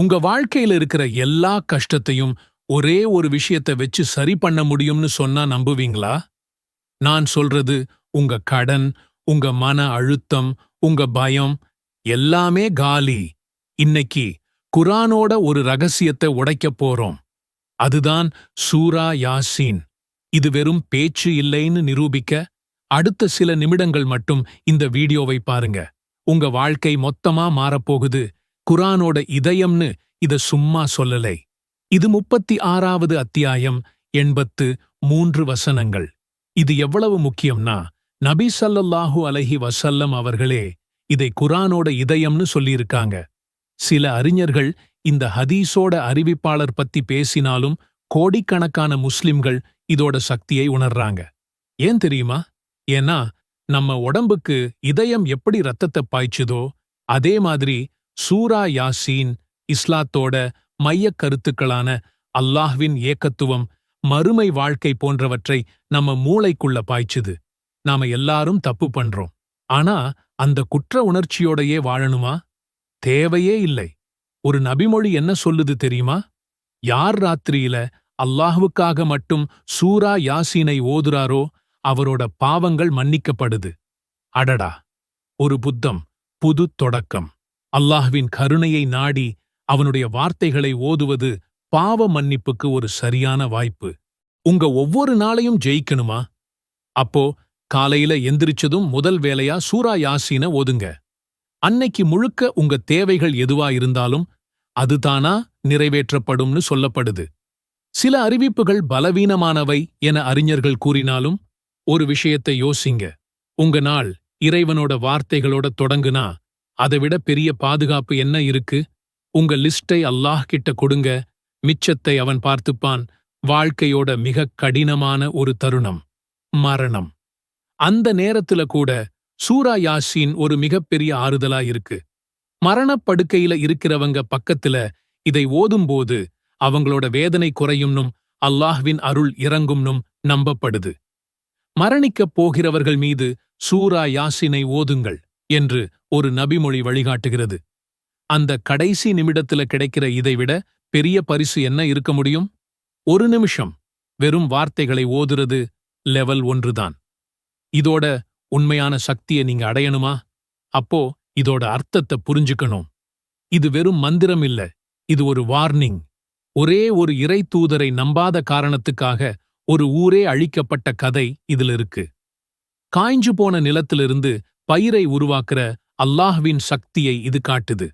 உங்க வாழ்க்கையில இருக்கிற எல்லா கஷ்டத்தையும் ஒரே ஒரு விஷயத்தை வச்சு சரி பண்ண முடியும்னு சொன்னா நம்புவீங்களா? நான் சொல்றது உங்க கடன் உங்க மன அழுத்தம் உங்க பயம் எல்லாமே காலி. இன்னைக்கு குரானோட ஒரு ரகசியத்தை உடைக்கப் போறோம். அதுதான் சூரா யாசீன். இது வெறும் பேச்சு இல்லைன்னு நிரூபிக்க அடுத்த சில நிமிடங்கள் மட்டும் இந்த வீடியோவை பாருங்க. உங்க வாழ்க்கை மொத்தமா மாறப்போகுது. குரானோட இதயம்னு இத சும்மா சொல்லலை. இது முப்பத்தி ஆறாவது அத்தியாயம் எண்பத்து மூன்று வசனங்கள். இது எவ்வளவு முக்கியம்னா நபி ஸல்லல்லாஹு அலஹி வசல்லம் அவர்களே இதை குரானோட இதயம்னு சொல்லியிருக்காங்க. சில அறிஞர்கள் இந்த ஹதீஸோட அறிவிப்பாளர் பத்தி பேசினாலும் கோடிக்கணக்கான முஸ்லிம்கள் இதோட சக்தியை உணர்றாங்க. ஏன் தெரியுமா? ஏன்னா நம்ம உடம்புக்கு இதயம் எப்படி ரத்தத்தை பாய்ச்சுதோ அதே மாதிரி சூரா யாசீன் இஸ்லாத்தோட மையக் கருத்துக்களான அல்லாஹ்வின் ஏக்கத்துவம் மறுமை வாழ்க்கை போன்றவற்றை நம்ம மூளைக்குள்ள பாய்ச்சுது. நாம எல்லாரும் தப்பு பண்றோம். ஆனா அந்த குற்ற உணர்ச்சியோடையே வாழணுமா? தேவையே இல்லை. ஒரு நபிமொழி என்ன சொல்லுது தெரியுமா? யார் ராத்திரியில அல்லாஹ்வுக்காக மட்டும் சூரா யாசீனை ஓதுறாரோ அவரோட பாவங்கள் மன்னிக்கப்படுது. அடடா! ஒரு புத்தம் புது தொடக்கம். அல்லாஹ்வின் கருணையை நாடி அவனுடைய வார்த்தைகளை ஓதுவது பாவ மன்னிப்புக்கு ஒரு சரியான வாய்ப்பு. உங்க ஒவ்வொரு நாளையும் ஜெயிக்கணுமா? அப்போ காலையில எந்திரிச்சதும் முதல் வேலையா சூரா யாசீன ஓதுங்க. அன்னைக்கு முழுக்க உங்க தேவைகள் எதுவா இருந்தாலும் அதுதானா நிறைவேற்றப்படும்னு சொல்லப்படுது. சில அறிவிப்புகள் பலவீனமானவை என அறிஞர்கள் கூறினாலும் ஒரு விஷயத்தை யோசிங்க. உங்க நாள் இறைவனோட வார்த்தைகளோட தொடங்குனா அதைவிட பெரிய பாதுகாப்பு என்ன இருக்கு? உங்க லிஸ்டை அல்லாஹ் கிட்ட கொடுங்க. மிச்சத்தை அவன் பார்த்துப்பான். வாழ்க்கையோட மிக கடினமான ஒரு தருணம். மரணம். அந்த நேரத்துல கூட சூரா யாசீன் ஒரு மிகப்பெரிய ஆறுதலா இருக்கு. மரணப்படுக்கையில இருக்கிறவங்க பக்கத்துல இதை ஓதும்போது அவங்களோட வேதனை குறையும்னும் அல்லாஹ்வின் அருள் இறங்கும்னும் நம்பப்படுது. மரணிக்கப் போகிறவர்கள் மீது சூரா யாசினை ஓதுங்கள் என்று ஒரு நபிமொழி வழிகாட்டுகிறது. அந்த கடைசி நிமிடத்துல கிடைக்கிற இதைவிட பெரிய பரிசு என்ன இருக்க முடியும்? ஒரு நிமிஷம். வெறும் வார்த்தைகளை ஓதுறது லெவல் ஒன்றுதான். இதோட உண்மையான சக்தியை நீங்க அடையணுமா? அப்போ இதோட அர்த்தத்தை புரிஞ்சுக்கணும். இது வெறும் மந்திரம் இல்ல. இது ஒரு வார்னிங் ஒரே ஒரு இறை தூதரை நம்பாத காரணத்துக்காக ஒரு ஊரே அழிக்கப்பட்ட கதை இதுல இருக்கு காய்ஞ்சு போன நிலத்திலிருந்து பயிரை உருவாக்குற அல்லாஹ்வின் சக்தியை இது காட்டுது.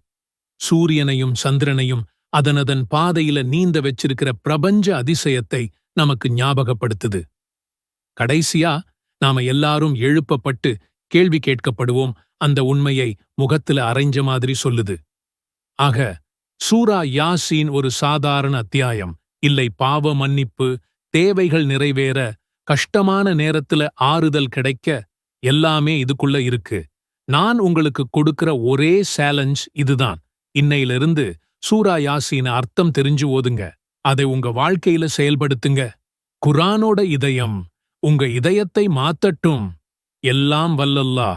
சூரியனையும் சந்திரனையும் அதனதன் பாதையில நீந்த வச்சிருக்கிற பிரபஞ்ச அதிசயத்தை நமக்கு ஞாபகப்படுத்துது. கடைசியா நாம எல்லாரும் எழுப்பப்பட்டு கேள்வி கேட்கப்படுவோம். அந்த உண்மையை முகத்துல அரைஞ்ச மாதிரி சொல்லுது. ஆக சூரா யாசீன் ஒரு சாதாரண அத்தியாயம். இல்லை பாவ மன்னிப்பு தேவைகள் நிறைவேற கஷ்டமான நேரத்துல ஆறுதல் கிடைக்க எல்லாமே இதுக்குள்ள இருக்கு. நான் உங்களுக்கு கொடுக்கிற ஒரே சேலஞ்ச் இதுதான். இன்னையிலிருந்து சூரா யாசின அர்த்தம் தெரிஞ்சு ஓதுங்க. அதை உங்க வாழ்க்கையில செயல்படுத்துங்க. குரானோட இதயம் உங்க இதயத்தை மாத்தட்டும். எல்லாம் வல்லல்லா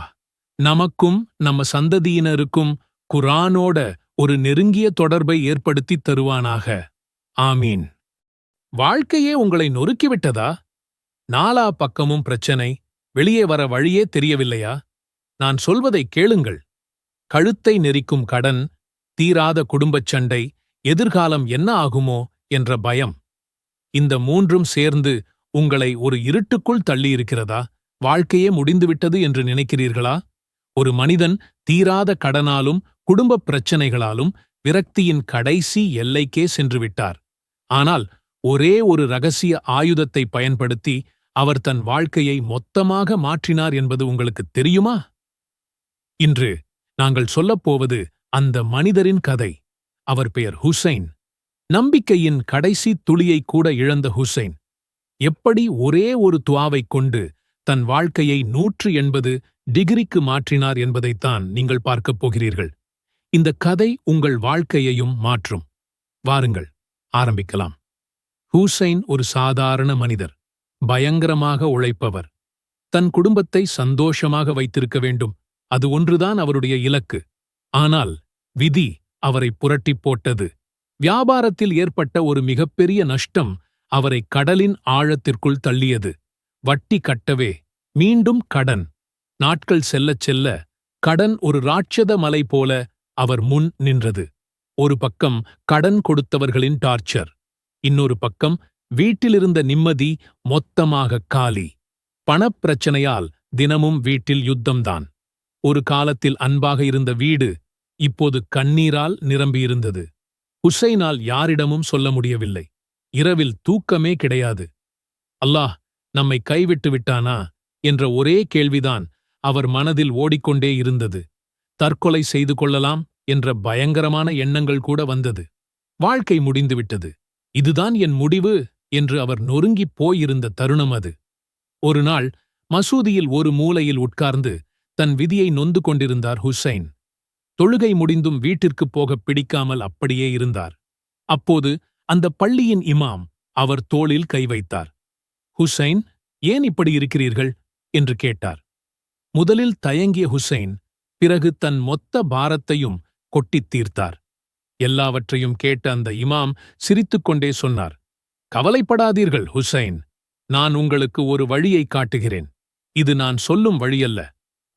நமக்கும் நம்ம சந்ததியினருக்கும் குரானோட ஒரு நெருங்கிய தொடர்பை ஏற்படுத்தித் தருவானாக. ஆமீன். வாழ்க்கையே உங்களை நொறுக்கிவிட்டதா நாலா பக்கமும் பிரச்சனை. வெளியே வர வழியே தெரியவில்லையா? நான் சொல்வதை கேளுங்கள். கழுத்தை நெரிக்கும் கடன் தீராத குடும்பச் சண்டை எதிர்காலம் என்ன ஆகுமோ என்ற பயம். இந்த மூன்றும் சேர்ந்து உங்களை ஒரு இருட்டுக்குள் தள்ளியிருக்கிறதா? வாழ்க்கையே முடிந்துவிட்டது என்று நினைக்கிறீர்களா? ஒரு மனிதன் தீராத கடனாலும் குடும்பப் பிரச்சனைகளாலும் விரக்தியின் கடைசி எல்லைக்கே சென்றுவிட்டார். ஆனால் ஒரே ஒரு ரகசிய ஆயுதத்தை பயன்படுத்தி அவர் தன் வாழ்க்கையை மொத்தமாக மாற்றினார் என்பது உங்களுக்கு தெரியுமா? இன்று நாங்கள் சொல்லப்போவது அந்த மனிதரின் கதை. அவர் பெயர் ஹுசைன். நம்பிக்கையின் கடைசி துளியை கூட இழந்த ஹுசைன். எப்படி ஒரே ஒரு துவாவைக் கொண்டு தன் வாழ்க்கையை நூற்று எண்பது டிகிரிக்கு மாற்றினார் என்பதைத்தான் நீங்கள் பார்க்கப் போகிறீர்கள். இந்த கதை உங்கள் வாழ்க்கையையும் மாற்றும். வாருங்கள் ஆரம்பிக்கலாம். ஹூசைன் ஒரு சாதாரண மனிதர். பயங்கரமாக உழைப்பவர். தன் குடும்பத்தை சந்தோஷமாக வைத்திருக்க வேண்டும். அது ஒன்றுதான் அவருடைய இலக்கு. ஆனால் விதி அவரை புரட்டிப் போட்டது. வியாபாரத்தில் ஏற்பட்ட ஒரு மிகப்பெரிய நஷ்டம் அவரை கடலின் ஆழத்திற்குள் தள்ளியது. வட்டி கட்டவே மீண்டும் கடன். நாட்கள் செல்லச் செல்ல கடன் ஒரு ராட்சத மலை போல அவர் முன் நின்றது. ஒரு பக்கம் கடன் கொடுத்தவர்களின் டார்ச்சர். இன்னொரு பக்கம் வீட்டிலிருந்த நிம்மதி மொத்தமாக காலி. பணப்பிரச்சனையால் தினமும் வீட்டில் யுத்தம்தான். ஒரு காலத்தில் அன்பாக இருந்த வீடு இப்போது கண்ணீரால் நிரம்பியிருந்தது. ஹுசைனால் யாரிடமும் சொல்ல முடியவில்லை. இரவில் தூக்கமே கிடையாது. அல்லாஹ் நம்மை கைவிட்டு விட்டானா? என்ற ஒரே கேள்விதான் அவர் மனதில் ஓடிக்கொண்டே இருந்தது. தற்கொலை செய்து கொள்ளலாம் என்ற பயங்கரமான எண்ணங்கள் கூட வந்தது. வாழ்க்கை முடிந்துவிட்டது. இதுதான் என் முடிவு என்று அவர் நொறுங்கிப் போயிருந்த தருணம் அது. ஒரு நாள் மசூதியில் ஒரு மூலையில் உட்கார்ந்து தன் விதியை நொந்து கொண்டிருந்தார் ஹுசைன். தொழுகை முடிந்தும் வீட்டிற்குப் போகப் பிடிக்காமல் அப்படியே இருந்தார். அப்போது அந்த பள்ளியின் இமாம் அவர் தோளில் கை வைத்தார். ஹுசைன் ஏன் இப்படி இருக்கிறீர்கள்? என்று கேட்டார். முதலில் தயங்கிய ஹுசைன் பிறகு தன் மொத்த பாரத்தையும் கொட்டித் தீர்த்தார். எல்லாவற்றையும் கேட்ட அந்த இமாம் சிரித்துக்கொண்டே சொன்னார் கவலைப்படாதீர்கள் ஹுசைன் நான் உங்களுக்கு ஒரு வழியை காட்டுகிறேன். இது நான் சொல்லும் வழியல்ல.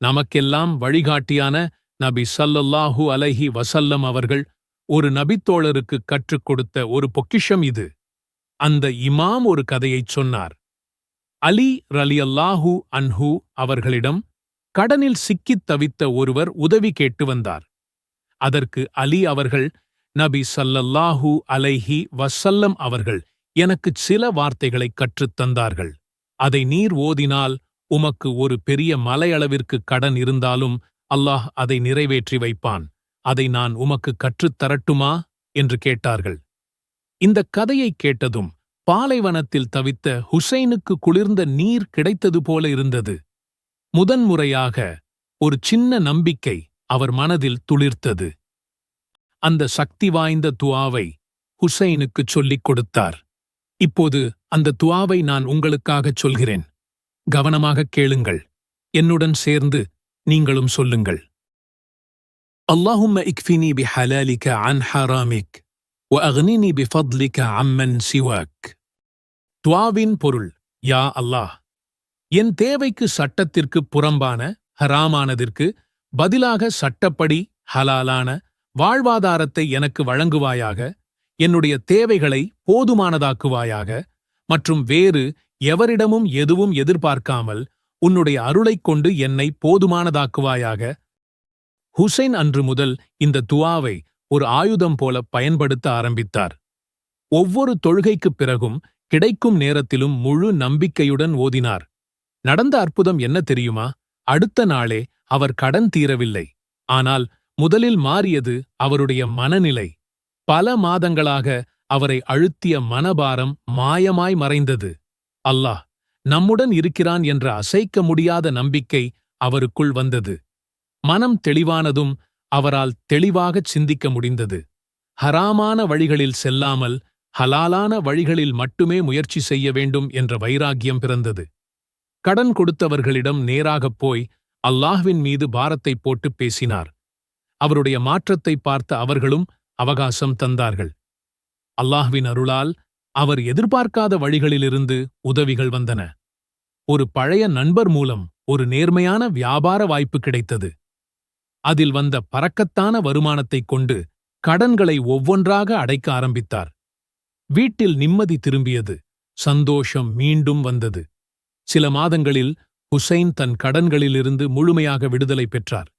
நமக்கெல்லாம் வழிகாட்டியான நபி சல்லல்லாஹு அலைஹி வசல்லம் அவர்கள் ஒரு நபித்தோழருக்கு கற்றுக் கொடுத்த ஒரு பொக்கிஷம் இது. அந்த இமாம் ஒரு கதையைச் சொன்னார். அலி ரலியல்லாஹு அன்ஹு அவர்களிடம் கடனில் சிக்கித் தவித்த ஒருவர் உதவி கேட்டு வந்தார். அதற்கு அலி அவர்கள் நபி சல்லல்லாஹு அலைஹி வசல்லம் அவர்கள் எனக்கு சில வார்த்தைகளை கற்றுத் தந்தார்கள். அதை நீர் ஓதினால் உமக்கு ஒரு பெரிய மலையளவிற்கு கடன் இருந்தாலும் அல்லாஹ் அதை நிறைவேற்றி வைப்பான். அதை நான் உமக்கு கற்றுத் தரட்டுமா? என்று கேட்டார்கள். இந்தக் கதையைக் கேட்டதும் பாலைவனத்தில் தவித்த ஹுசைனுக்கு குளிர்ந்த நீர் கிடைத்தது போல இருந்தது. முதன்முறையாக ஒரு சின்ன நம்பிக்கை அவர் மனதில் துளிர்த்தது. அந்த சக்தி வாய்ந்த துவாவை ஹுசைனுக்குச் சொல்லிக் கொடுத்தார். இப்போது அந்த துவாவை நான் உங்களுக்காகச் சொல்கிறேன். கவனமாகக் கேளுங்கள் என்னுடன் சேர்ந்து நீங்களும் சொல்லுங்கள் اللهم اكفني بحلالك عن حرامك واغنني بفضلك عمن سواك துவாவின் பொருள் யா அல்லாஹ் என் தேவைக்கு சட்டத்திற்கு புறம்பான ஹராமானதிற்கு பதிலாக சட்டப்படி ஹலாலான வாழ்வாதாரத்தை எனக்கு வழங்குவாயாக என்னுடைய தேவைகளை போதுமானதாக்குவாயாக மற்றும் வேறு எவரிடமும் எதுவும் எதிர்பார்க்காமல் உன்னுடைய அருளைக் கொண்டு என்னை போதுமானதாக்குவாயாக. ஹுசைன் அன்று முதல் இந்த துவாவை ஒரு ஆயுதம் போல பயன்படுத்த ஆரம்பித்தார். ஒவ்வொரு தொழுகைக்குப் பிறகும் கிடைக்கும் நேரத்திலும் முழு நம்பிக்கையுடன் ஓதினார். நடந்த அற்புதம் என்ன தெரியுமா? அடுத்த நாளே அவர் கடன் தீரவில்லை. ஆனால் முதலில் மாறியது அவருடைய மனநிலை. பல மாதங்களாக அவரை அழுத்திய மனபாரம் மாயமாய் மறைந்தது. அல்லாஹ் நம்முடன் இருக்கிறான் என்ற அசைக்க முடியாத நம்பிக்கை அவருக்குள் வந்தது. மனம் தெளிவானதும் அவரால் தெளிவாகச் சிந்திக்க முடிந்தது. ஹராமான வழிகளில் செல்லாமல் ஹலாலான வழிகளில் மட்டுமே முயற்சி செய்ய வேண்டும் என்ற வைராக்கியம் பிறந்தது. கடன் கொடுத்தவர்களிடம் நேராகப் போய் அல்லாஹ்வின் மீது பாரத்தை போட்டு பேசினார். அவருடைய மாற்றத்தை பார்த்த அவர்களும் அவகாசம் தந்தார்கள். அல்லாஹ்வின் அருளால் அவர் எதிர்பார்க்காத வழிகளிலிருந்து உதவிகள் வந்தன. ஒரு பழைய நண்பர் மூலம் ஒரு நேர்மையான வியாபார வாய்ப்பு கிடைத்தது. அதில் வந்த பறக்கத்தான வருமானத்தைக் கொண்டு கடன்களை ஒவ்வொன்றாக அடைக்க ஆரம்பித்தார். வீட்டில் நிம்மதி திரும்பியது. சந்தோஷம் மீண்டும் வந்தது. சில மாதங்களில் ஹுசைன் தன் கடன்களிலிருந்து முழுமையாக விடுதலை பெற்றார்.